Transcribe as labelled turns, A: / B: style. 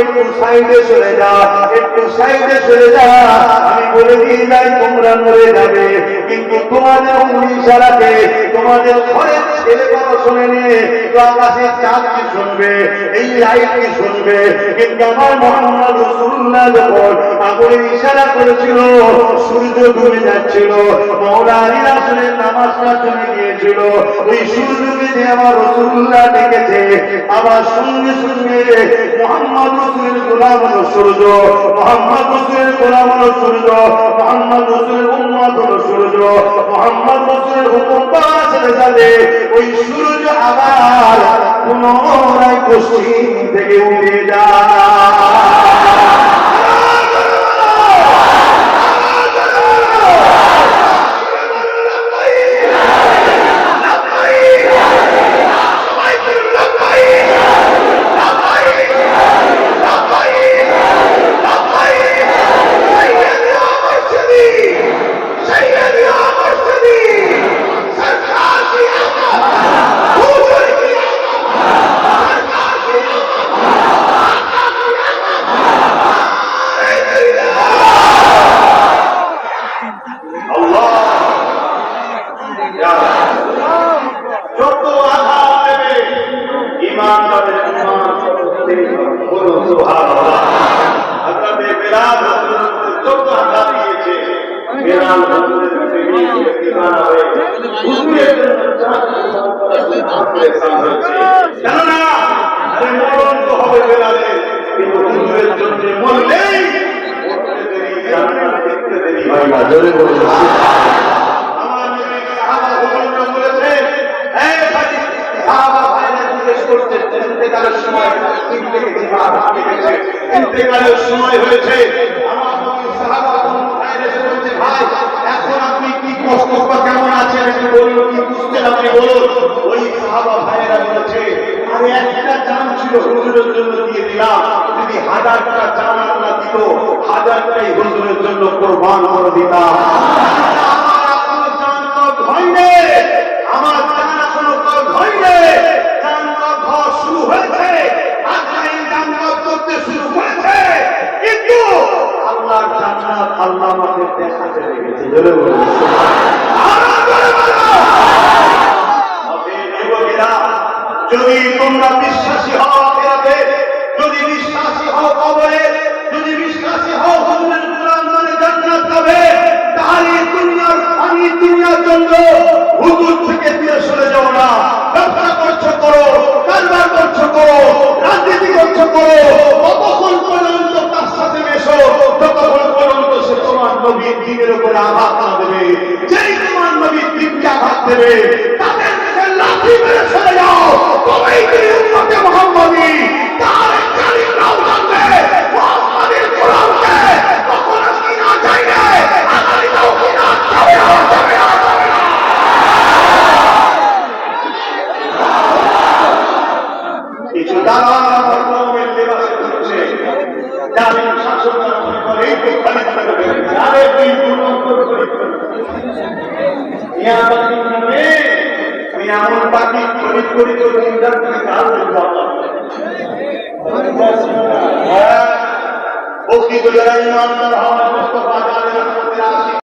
A: একটু সাইডে চলে যা একটু সাইডে চলে যা আমি বলে তোমরা মরে যাবে। কিন্তু তোমাদের উনি সারাতে তোমাদের ঘরের ছেলে বড় শুনে নিয়ে তো আকাশের চাঁদ কি শুনবে, এই লাইট কি শুনবে। কিন্তু আমার মোহাম্মদ রসুল্লাহ যখন আগুনের ইশারা করেছিল, সূর্য ডুবে যাচ্ছিল মৌলা আলী রাসুলের নামাজটা চলে গিয়েছিল। ওই আমার রসুল্লাহ ডেকেছে। সঙ্গে সঙ্গে মোহাম্মদ রসুলের গোলাম সূর্য, মোহাম্মদ রসুলের গোলাম হলো সূর্য, মোহাম্মদ রসুলের হলো সূর্য, মোহাম্মদ রসুলের ওই সূর্য আবার পুনরায় পশ্চিম থেকে উঠে আল্লাহ যত আঘাত দেবে ইমান তাদের ইমান করতে বলো সুবহানাল্লাহ হযরত বেলাল হযরত যত আঘাত দিয়েছে বেলাল হযরত বেরিয়ে কিনারা হুজুরের কেননা আরে মরণ তো হবে বেলালের কিন্তু হুজুরের জন্য ইন্তেকালের সময় হয়েছে। ওই সাহাবা ভাইরা বলেছে, আরে ছিল, হুজুরের জন্য দিয়ে দিলাম। যদি হাজারটা চান আল্লাহ দিত, হাজারটাই হুজুরের জন্য কোরবান করে দিতাম। Deus. দেবে তাদের কাছে লাঠি মেরে সরে যাও তবেই তুমি উম্মতে মুহাম্মাদি, তার কালিমাও জানবে মুহাম্মাদের কোরআনকে কখনো কি না আগামীটাও কি যাবে না যাবে না যাবে না। কিছু দালাল আমার লেবাসে ঘুরছে জালিম শাসকরা মনে করে, এই নিয়ামত নামে তুই এমন পাখি খরিদ করি তো ইন্টার থেকে কাল প্রকৃত যারা ইমানদার হওয়ার মোস্তফা